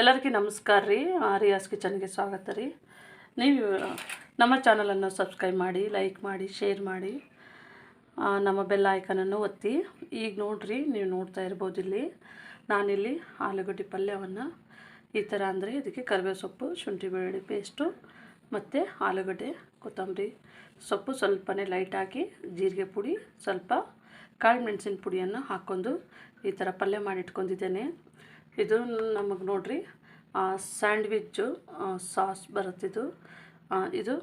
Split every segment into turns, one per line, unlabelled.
ಎಲ್ಲರಿಗೂ ನಮಸ್ಕಾರ ರೀ. ಆರ್ಯಾಸ್ ಕಿಚನ್ಗೆ ಸ್ವಾಗತ ರೀ. ನೀವು, ನಮ್ಮ ಚಾನಲನ್ನು ಸಬ್ಸ್ಕ್ರೈಬ್ ಮಾಡಿ, ಲೈಕ್ ಮಾಡಿ, ಶೇರ್ ಮಾಡಿ ನಮ್ಮ ಬೆಲ್ ಐಕನನ್ನು ಒತ್ತಿ. ಈಗ ನೋಡ್ರಿ, ನೀವು ನೋಡ್ತಾ ಇರ್ಬೋದು ಇಲ್ಲಿ. ನಾನಿಲ್ಲಿ ಆಲೂಗಡ್ಡೆ ಪಲ್ಯವನ್ನು ಈ ಥರ ಅಂದರೆ ಇದಕ್ಕೆ ಕರಿಬೇವು ಸೊಪ್ಪು, ಶುಂಠಿ ಬೆಳ್ಳುಳ್ಳಿ ಪೇಸ್ಟು ಮತ್ತು ಆಲೂಗಡ್ಡೆ ಕೊತ್ತಂಬರಿ ಸೊಪ್ಪು ಸ್ವಲ್ಪನೇ ಲೈಟ್ ಹಾಕಿ ಜೀರಿಗೆ ಪುಡಿ, ಸ್ವಲ್ಪ ಕಾಳು ಮೆಣಸಿನ ಪುಡಿಯನ್ನು ಹಾಕ್ಕೊಂಡು ಈ ಥರ ಪಲ್ಯ ಮಾಡಿಟ್ಕೊಂಡಿದ್ದೇನೆ ಇದು ನಮಗೆ ನೋಡ್ರಿ ಸ್ಯಾಂಡ್ವಿಚ್ಚು ಸಾಸ್ ಬರುತ್ತಿದ್ದು ಇದು. ಇದು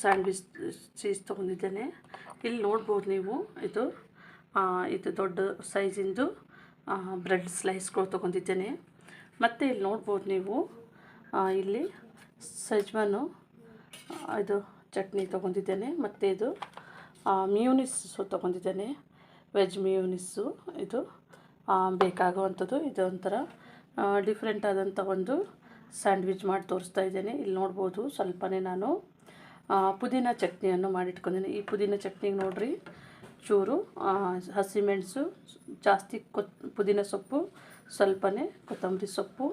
ಸ್ಯಾಂಡ್ವಿಚ್ ಚೀಸ್ ತೊಗೊಂಡಿದ್ದೇನೆ. ಇಲ್ಲಿ ನೋಡ್ಬೋದು ನೀವು, ಇದು ಇದು ದೊಡ್ಡ ಸೈಜಿಂದು ಬ್ರೆಡ್ ಸ್ಲೈಸ್ಗಳು ತೊಗೊಂಡಿದ್ದೇನೆ. ಮತ್ತು ಇಲ್ಲಿ ನೋಡ್ಬೋದು ನೀವು ಇಲ್ಲಿ ಸಜ್ವಾನು ಇದು ಚಟ್ನಿ ತೊಗೊಂಡಿದ್ದೇನೆ. ಮತ್ತು ಇದು ಮ್ಯೂನಿಸ್ಸು ತೊಗೊಂಡಿದ್ದೇನೆ. ವೆಜ್ ಮ್ಯೂನಿಸ್ಸು, ಇದು. ಬೇಕಾಗುವಂಥದ್ದು ಇದೊಂಥರ ಡಿಫ್ರೆಂಟ್ ಆದಂಥ ಒಂದು ಸ್ಯಾಂಡ್ವಿಚ್ ಮಾಡಿ ತೋರಿಸ್ತಾ ಇದ್ದೇನೆ. ಇಲ್ಲಿ ನೋಡ್ಬೋದು ಸ್ವಲ್ಪನೇ ನಾನು ಪುದೀನ ಚಟ್ನಿಯನ್ನು ಮಾಡಿಟ್ಕೊಂಡಿದ್ದೀನಿ. ಈ ಪುದೀನ ಚಟ್ನಿಗೆ ನೋಡಿರಿ, ಚೂರು ಹಸಿಮೆಣಸು ಜಾಸ್ತಿ ಕೊತ್, ಪುದೀನ ಸೊಪ್ಪು, ಸ್ವಲ್ಪನೇ ಕೊತ್ತಂಬರಿ ಸೊಪ್ಪು,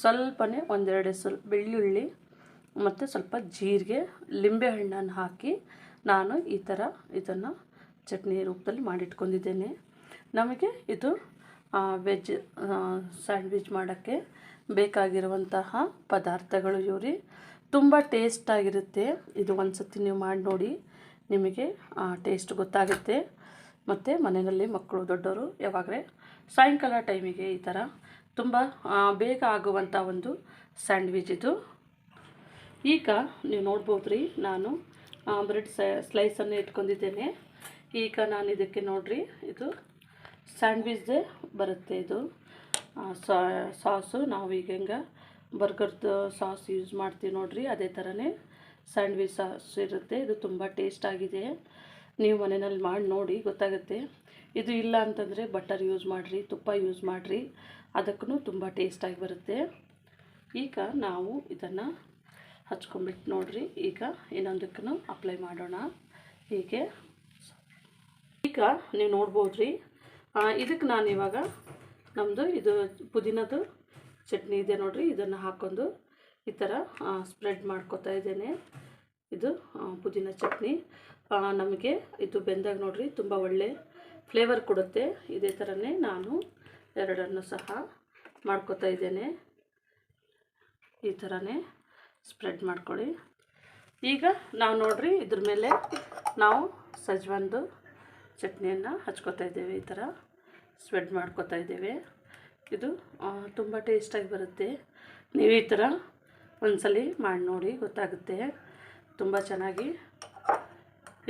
ಸ್ವಲ್ಪನೇ ಒಂದೆರಡು ಸ್ವಲ್ಪ ಬೆಳ್ಳುಳ್ಳಿ ಮತ್ತು ಸ್ವಲ್ಪ ಜೀರಿಗೆ ಲಿಂಬೆಹಣ್ಣನ್ನು ಹಾಕಿ ನಾನು ಈ ಥರ ಇದನ್ನು ಚಟ್ನಿ ರೂಪದಲ್ಲಿ ಮಾಡಿಟ್ಕೊಂಡಿದ್ದೇನೆ. ನಮಗೆ ಇದು ವೆಜ್ ಸ್ಯಾಂಡ್ವಿಚ್ ಮಾಡೋಕ್ಕೆ ಬೇಕಾಗಿರುವಂತಹ ಪದಾರ್ಥಗಳು ಇವ್ರಿ. ತುಂಬ ಟೇಸ್ಟಾಗಿರುತ್ತೆ ಇದು ಒಂದು ಸತಿ ನೀವು ಮಾಡಿ ನೋಡಿ ನಿಮಗೆ ಟೇಸ್ಟ್ ಗೊತ್ತಾಗುತ್ತೆ. ಮತ್ತು ಮನೆಯಲ್ಲಿ ಮಕ್ಕಳು ದೊಡ್ಡವರು ಯಾವಾಗಲೇ ಸಾಯಂಕಾಲ ಟೈಮಿಗೆ ಈ ಥರ ತುಂಬ ಬೇಗ ಆಗುವಂಥ ಒಂದು ಸ್ಯಾಂಡ್ವಿಚ್ ಇದು. ಈಗ ನೀವು ನೋಡ್ಬೋದು ರೀ ನಾನು ಬ್ರೆಡ್ ಸ್ಲೈಸನ್ನು ಇಟ್ಕೊಂಡಿದ್ದೇನೆ. ಈಗ ನಾನು ಇದಕ್ಕೆ ನೋಡ್ರಿ, ಇದು ಸ್ಯಾಂಡ್ವಿಚ್ದೇ ಬರುತ್ತೆ ಇದು. ಸಾಸು ನಾವು ಈಗ ಹೆಂಗೆ ಬರ್ಗರ್ದು ಸಾಸ್ ಯೂಸ್ ಮಾಡ್ತೀವಿ ನೋಡ್ರಿ, ಅದೇ ಥರನೇ ಸ್ಯಾಂಡ್ವಿಚ್ ಸಾಸ್ ಇರುತ್ತೆ. ಇದು ತುಂಬ ಟೇಸ್ಟ್ ಆಗಿದೆ. ನೀವು ಮನೆಯಲ್ಲಿ ಮಾಡಿ ನೋಡಿ ಗೊತ್ತಾಗುತ್ತೆ. ಇದು ಇಲ್ಲ ಅಂತಂದರೆ ಬಟರ್ ಯೂಸ್ ಮಾಡಿರಿ, ತುಪ್ಪ ಯೂಸ್ ಮಾಡಿರಿ ಅದಕ್ಕೂ ತುಂಬ ಟೇಸ್ಟಾಗಿ ಬರುತ್ತೆ. ಈಗ ನಾವು ಇದನ್ನು ಹಚ್ಕೊಂಬಿಟ್ಟು ನೋಡಿರಿ, ಈಗ ಇನ್ನೊಂದಕ್ಕೂ ಅಪ್ಲೈ ಮಾಡೋಣ. ಹೀಗೆ. ಈಗ ನೀವು ನೋಡ್ಬೋದು ರೀ ಇದಕ್ಕೆ ನಾನು ಇವಾಗ ನಮ್ಮದು ಇದು ಪುದೀನದು ಚಟ್ನಿ ಇದೆ ನೋಡಿರಿ, ಇದನ್ನು ಹಾಕ್ಕೊಂಡು ಈ ಥರ ಸ್ಪ್ರೆಡ್ ಮಾಡ್ಕೊತಾ ಇದ್ದೇನೆ. ಇದು ಪುದೀನ ಚಟ್ನಿ. ನಮಗೆ ಇದು ಬೆಂದಾಗ ನೋಡಿರಿ, ತುಂಬ ಒಳ್ಳೆ ಫ್ಲೇವರ್ ಕೊಡುತ್ತೆ. ಇದೇ ಥರನೇ ನಾನು ಎರಡನ್ನು ಸಹ ಮಾಡ್ಕೊತಾ ಇದ್ದೇನೆ. ಈ ಥರನೇ ಸ್ಪ್ರೆಡ್ ಮಾಡ್ಕೊಳ್ಳಿ. ಈಗ ನಾವು ನೋಡಿರಿ ಇದ್ರ ಮೇಲೆ ನಾವು ಸಜ್ವಾನ್ದು ಚಟ್ನಿಯನ್ನು ಹಚ್ಕೋತಾ ಇದ್ದೇವೆ ಈ ಥರ. ಸ್ಪ್ರೆಡ್ ಮಾಡ್ಕೋತಾ ಇದ್ದೇವೆ. ಇದು ತುಂಬ ಟೇಸ್ಟಾಗಿ ಬರುತ್ತೆ. ನೀವು ಈ ಥರ ಒಂದ್ಸಲಿ ಮಾಡಿ ನೋಡಿ, ಗೊತ್ತಾಗುತ್ತೆ. ತುಂಬ ಚೆನ್ನಾಗಿ.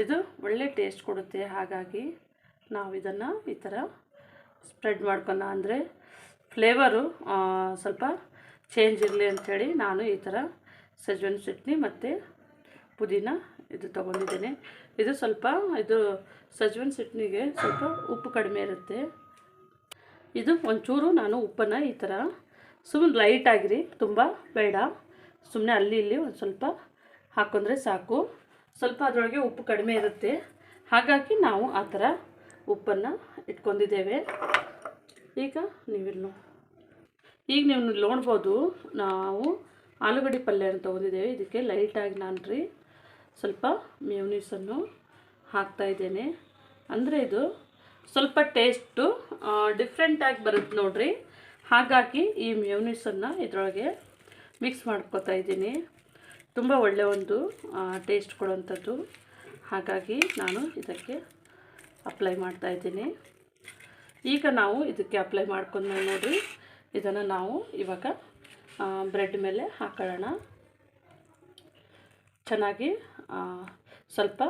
ಇದು ಒಳ್ಳೆ ಟೇಸ್ಟ್ ಕೊಡುತ್ತೆ. ಹಾಗಾಗಿ ನಾವು ಇದನ್ನು ಈ ಥರ ಸ್ಪ್ರೆಡ್ ಮಾಡ್ಕೊಳ ಅಂದರೆ ಫ್ಲೇವರು ಸ್ವಲ್ಪ ಚೇಂಜ್ ಇರಲಿ ಅಂಥೇಳಿ ನಾನು ಈ ಥರ ಸಜ್ವನ್ ಚಟ್ನಿ ಮತ್ತು ಪುದೀನ ಇದು ತೊಗೊಂಡಿದ್ದೇನೆ. ಇದು ಸ್ವಲ್ಪ ಇದು ಸಜ್ವನ್ ಸಿಟ್ನಿಗೆ ಸ್ವಲ್ಪ ಉಪ್ಪು ಕಡಿಮೆ ಇರುತ್ತೆ. ಇದು ಒಂಚೂರು ನಾನು ಉಪ್ಪನ್ನು ಈ ಥರ ಸುಮ್ಮನೆ ಲೈಟ್ ಆಗಿರಿ, ತುಂಬ ಬೇಡ. ಸುಮ್ಮನೆ ಅಲ್ಲಿ ಇಲ್ಲಿ ಒಂದು ಸ್ವಲ್ಪ ಹಾಕೊಂಡ್ರೆ ಸಾಕು. ಸ್ವಲ್ಪ ಅದರೊಳಗೆ ಉಪ್ಪು ಕಡಿಮೆ ಇರುತ್ತೆ. ಹಾಗಾಗಿ ನಾವು ಆ ಥರ ಉಪ್ಪನ್ನು ಇಟ್ಕೊಂಡಿದ್ದೇವೆ. ಈಗ ನೀವಿಲ್ಲಿ ಈಗ ನೀವು ನೋಡ್ಬೋದು, ನಾವು ಆಲೂಗಡ್ಡೆ ಅಂತ ತೊಗೊಂಡಿದ್ದೇವೆ. ಇದಕ್ಕೆ ಲೈಟಾಗಿ ನಾನು ರೀ ಸ್ವಲ್ಪ ಮ್ಯೂನಿಸನ್ನು ಹಾಕ್ತಾ ಇದ್ದೇನೆ. ಅಂದರೆ ಇದು ಸ್ವಲ್ಪ ಟೇಸ್ಟು ಡಿಫ್ರೆಂಟಾಗಿ ಬರುತ್ತೆ ನೋಡ್ರಿ. ಹಾಗಾಗಿ ಈ ಮ್ಯೂನಿಸನ್ನು ಇದರೊಳಗೆ ಮಿಕ್ಸ್ ಮಾಡ್ಕೊತಾ ಇದ್ದೀನಿ. ತುಂಬ ಒಳ್ಳೆಯ ಒಂದು ಟೇಸ್ಟ್ ಕೊಡುವಂಥದ್ದು. ಹಾಗಾಗಿ ನಾನು ಇದಕ್ಕೆ ಅಪ್ಲೈ ಮಾಡ್ತಾ ಇದ್ದೀನಿ. ಈಗ ನಾವು ಇದಕ್ಕೆ ಅಪ್ಲೈ ಮಾಡ್ಕೊಂಡು ನೋಡಿ ಇದನ್ನು ನಾವು ಇವಾಗ ಬ್ರೆಡ್ ಮೇಲೆ ಹಾಕೊಳ್ಳೋಣ. ಚೆನ್ನಾಗಿ ಸ್ವಲ್ಪ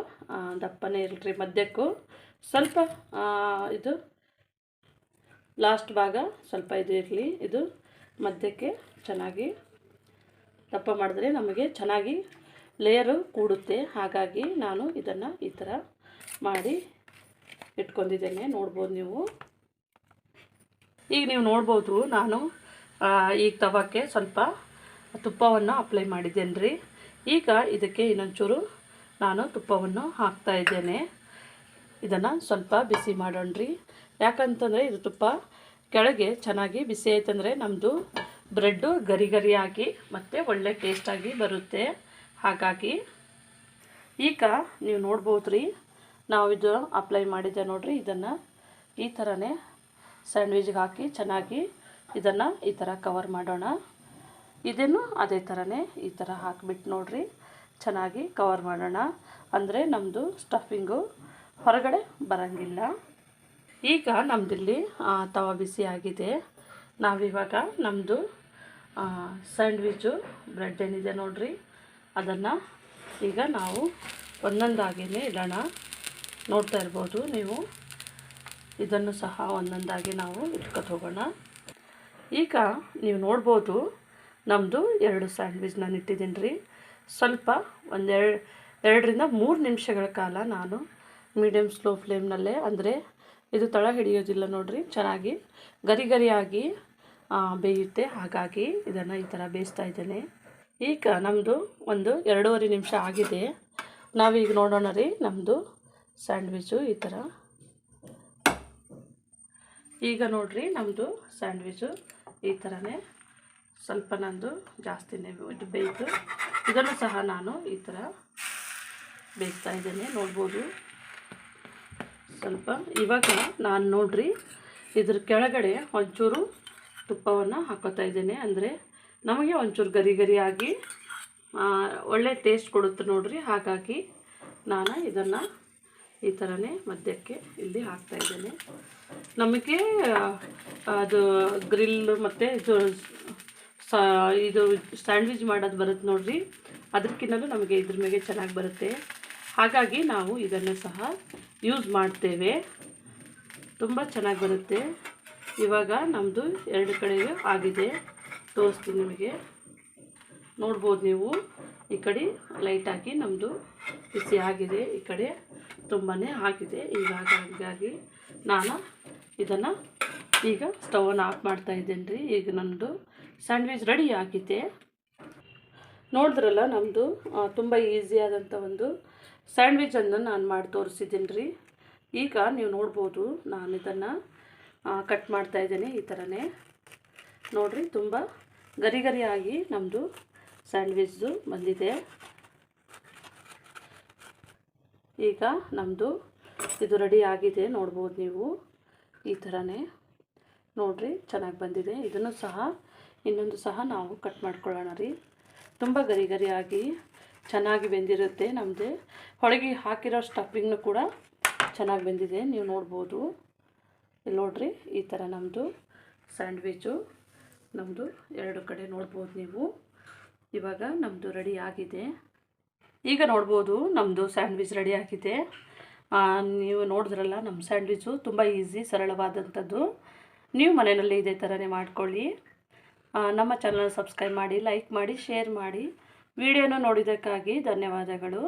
ದಪ್ಪನೇ ಇರಲಿ ಮಧ್ಯಕ್ಕೂ. ಸ್ವಲ್ಪ ಇದು ಲಾಸ್ಟ್ ಭಾಗ ಸ್ವಲ್ಪ ಇದು ಇರಲಿ. ಇದು ಮಧ್ಯಕ್ಕೆ ಚೆನ್ನಾಗಿ ದಪ್ಪ ಮಾಡಿದ್ರೆ ನಮಗೆ ಚೆನ್ನಾಗಿ ಲೇಯರು ಕೂಡುತ್ತೆ. ಹಾಗಾಗಿ ನಾನು ಇದನ್ನು ಈ ಥರ ಮಾಡಿ ಇಟ್ಕೊಂಡಿದ್ದೇನೆ. ನೋಡ್ಬೋದು ನೀವು. ಈಗ ನೀವು ನೋಡ್ಬೋದು ನಾನು ಈಗ ತವಕ್ಕೆ ಸ್ವಲ್ಪ ತುಪ್ಪವನ್ನು ಅಪ್ಲೈ ಮಾಡಿದ್ದೇನೆ ರೀ ಈಗ ಇದಕ್ಕೆ ಇನ್ನೊಂಚೂರು ನಾನು ತುಪ್ಪವನ್ನು ಹಾಕ್ತಾ ಇದ್ದೇನೆ. ಇದನ್ನು ಸ್ವಲ್ಪ ಬಿಸಿ ಮಾಡೋಣ್ರಿ. ಯಾಕಂತಂದರೆ ಇದು ತುಪ್ಪ ಕೆಳಗೆ ಚೆನ್ನಾಗಿ ಬಿಸಿ ಆಯ್ತಂದರೆ ನಮ್ಮದು ಬ್ರೆಡ್ಡು ಗರಿ ಗರಿಯಾಗಿ ಮತ್ತು ಒಳ್ಳೆ ಟೇಸ್ಟಾಗಿ ಬರುತ್ತೆ. ಹಾಗಾಗಿ ಈಗ ನೀವು ನೋಡ್ಬೋದು ರೀ ನಾವು ಇದು ಅಪ್ಲೈ ಮಾಡಿದ್ದೆ ನೋಡಿರಿ, ಇದನ್ನು ಈ ಥರನೇ ಸ್ಯಾಂಡ್ವಿಚ್ಗೆ ಹಾಕಿ ಚೆನ್ನಾಗಿ ಇದನ್ನು ಈ ಥರ ಕವರ್ ಮಾಡೋಣ. ಇದನ್ನು ಅದೇ ಥರನೇ ಈ ಥರ ಹಾಕಿಬಿಟ್ಟು ನೋಡ್ರಿ. ಚೆನ್ನಾಗಿ ಕವರ್ ಮಾಡೋಣ. ಅಂದರೆ ನಮ್ಮದು ಸ್ಟಫಿಂಗು ಹೊರಗಡೆ ಬರಂಗಿಲ್ಲ. ಈಗ ನಮ್ಮದಿಲ್ಲಿ ತವ ಬಿಸಿ ಆಗಿದೆ. ನಾವಿವಾಗ ನಮ್ಮದು ಸ್ಯಾಂಡ್ವಿಚು ಬ್ರೆಡ್ ಏನಿದೆ ನೋಡ್ರಿ. ಅದನ್ನು ಈಗ ನಾವು ಒಂದೊಂದಾಗಿಯೇ ಇಡೋಣ. ನೋಡ್ತಾ ಇರ್ಬೋದು ನೀವು. ಇದನ್ನು ಸಹ ಒಂದೊಂದಾಗಿ ನಾವು ಇಟ್ಕೊತ ಹೋಗೋಣ. ಈಗ ನೀವು ನೋಡ್ಬೋದು ನಮ್ಮದು ಎರಡು ಸ್ಯಾಂಡ್ವಿಚ್ ನಾನು ಇಟ್ಟಿದ್ದೀನಿ ರೀ. ಸ್ವಲ್ಪ ಒಂದೆರಡು ಎರಡರಿಂದ ಮೂರು ನಿಮಿಷಗಳ ಕಾಲ ನಾನು ಮೀಡಿಯಮ್ ಸ್ಲೋ ಫ್ಲೇಮ್ನಲ್ಲೇ ಅಂದರೆ ಇದು ತಳ ಹಿಡಿಯೋದಿಲ್ಲ ನೋಡಿರಿ, ಚೆನ್ನಾಗಿ ಗರಿ ಗರಿಯಾಗಿ ಬೇಯುತ್ತೆ. ಹಾಗಾಗಿ ಇದನ್ನು ಈ ಥರ ಬೇಯಿಸ್ತಾ ಇದ್ದೇನೆ. ಈಗ ನಮ್ಮದು ಒಂದು ಎರಡೂವರೆ ನಿಮಿಷ ಆಗಿದೆ. ನಾವೀಗ ನೋಡೋಣ ರೀ ನಮ್ಮದು ಸ್ಯಾಂಡ್ವಿಚು ಈ ಥರ ಈಗ ನೋಡಿರಿ ನಮ್ಮದು ಸ್ಯಾಂಡ್ವಿಚು ಈ ಥರನೇ ಸ್ವಲ್ಪ ನಂದು ಜಾಸ್ತಿನೇ ಇದು ಬೇಯಿತು ಇದನ್ನು ಸಹ ನಾನು ಈ ಥರ ಬೇಯಿಸ್ತಾ ಇದ್ದೇನೆ. ನೋಡ್ಬೋದು. ಸ್ವಲ್ಪ ಇವಾಗ ನಾನು ನೋಡ್ರಿ, ಇದ್ರ ಕೆಳಗಡೆ ಒಂಚೂರು ತುಪ್ಪವನ್ನು ಹಾಕೋತಾ ಇದ್ದೇನೆ. ಅಂದರೆ ನಮಗೆ ಒಂಚೂರು ಗರಿ ಗರಿಯಾಗಿ ಒಳ್ಳೆ ಟೇಸ್ಟ್ ಕೊಡುತ್ತೆ ನೋಡ್ರಿ. ಹಾಗಾಗಿ ನಾನು ಇದನ್ನು ಈ ಥರನೇ ಮಧ್ಯಕ್ಕೆ ಇಲ್ಲಿ ಹಾಕ್ತಾ ಇದ್ದೇನೆ. ನಮಗೆ ಅದು ಗ್ರಿಲ್ ಮತ್ತು ಸ, ಇದು ಸ್ಯಾಂಡ್ವಿಚ್ ಮಾಡೋದು ಬರುತ್ತೆ ನೋಡ್ರಿ. ಅದಕ್ಕಿಂತಲೂ ನಮಗೆ ಇದ್ರ ಮೇಲೆ ಚೆನ್ನಾಗಿ ಬರುತ್ತೆ. ಹಾಗಾಗಿ ನಾವು ಇದನ್ನು ಸಹ ಯೂಸ್ ಮಾಡ್ತೇವೆ. ತುಂಬ ಚೆನ್ನಾಗಿ ಬರುತ್ತೆ. ಇವಾಗ ನಮ್ಮದು ಎರಡು ಕಡೆಗೆ ಆಗಿದೆ. ತೋರಿಸ್ತೀನಿ ನಿಮಗೆ. ನೋಡ್ಬೋದು ನೀವು. ಈ ಕಡೆ ಲೈಟಾಗಿ ನಮ್ಮದು ಬಿಸಿ ಆಗಿದೆ. ಈ ಕಡೆ ತುಂಬಾ ಆಗಿದೆ. ಈಗ ಹಾಗಾಗಿ ನಾನು ಇದನ್ನು ಈಗ ಸ್ಟವನ್ನು ಆಫ್ ಮಾಡ್ತಾ ಇದ್ದೇನೆ ರೀ ಈಗ ನಮ್ಮದು ಸ್ಯಾಂಡ್ವಿಚ್ ರೆಡಿ ಆಗಿದೆ. ನೋಡಿದ್ರಲ್ಲ ನಮ್ಮದು ತುಂಬ ಈಸಿಯಾದಂಥ ಒಂದು ಸ್ಯಾಂಡ್ವಿಚನ್ನು ನಾನು ಮಾಡಿ ತೋರಿಸಿದ್ದೀನಿ ರೀ ಈಗ ನೀವು ನೋಡ್ಬೋದು ನಾನು ಇದನ್ನು ಕಟ್ ಮಾಡ್ತಾ ಇದ್ದೀನಿ ಈ ಥರನೇ ನೋಡಿರಿ ತುಂಬ ಗರಿ ಗರಿಯಾಗಿ ನಮ್ಮದು ಸ್ಯಾಂಡ್ವಿಚ್ದು ಬಂದಿದೆ. ಈಗ ನಮ್ಮದು ಇದು ರೆಡಿ ಆಗಿದೆ, ನೋಡ್ಬೋದು ನೀವು ಈ ಥರನೇ ನೋಡಿರಿ, ಚೆನ್ನಾಗಿ ಬಂದಿದೆ. ಇದನ್ನು ಸಹ ಇನ್ನೊಂದು ಸಹ ನಾವು ಕಟ್ ಮಾಡ್ಕೊಳ್ಳೋಣ ರೀ. ತುಂಬ ಗರಿ ಗರಿಯಾಗಿ ಚೆನ್ನಾಗಿ ಬೆಂದಿರುತ್ತೆ ನಮ್ಮದು ಹೊಳಗೆ ಹಾಕಿರೋ ಸ್ಟಫಿಂಗ್ನು ಕೂಡ ಚೆನ್ನಾಗಿ ಬೆಂದಿದೆ. ನೀವು ನೋಡ್ಬೋದು. ಇಲ್ಲಿ ನೋಡ್ರಿ, ಈ ಥರ ನಮ್ಮದು ಸ್ಯಾಂಡ್ವಿಚು ನಮ್ಮದು ಎರಡು ಕಡೆ ನೋಡ್ಬೋದು ನೀವು. ಇವಾಗ ನಮ್ಮದು ರೆಡಿ ಆಗಿದೆ. ಈಗ ನೋಡ್ಬೋದು ನಮ್ಮದು ಸ್ಯಾಂಡ್ವಿಚ್ ರೆಡಿ ಆಗಿದೆ. ನೀವು ನೋಡಿದ್ರಲ್ಲ ನಮ್ಮ ಸ್ಯಾಂಡ್ವಿಚು ತುಂಬ ಈಸಿ ಸರಳವಾದಂಥದ್ದು. ನೀವು ಮನೆಯಲ್ಲಿ ಇದೇ ಥರನೇ ಮಾಡ್ಕೊಳ್ಳಿ. ನಮ್ಮ ಚಾನಲ್ ಸಬ್ಸ್ಕ್ರೈಬ್ ಮಾಡಿ ಲೈಕ್ ಮಾಡಿ ಶೇರ್ ಮಾಡಿ. ವಿಡಿಯೋನ ನೋಡಿದ್ದಕ್ಕಾಗಿ ಧನ್ಯವಾದಗಳು.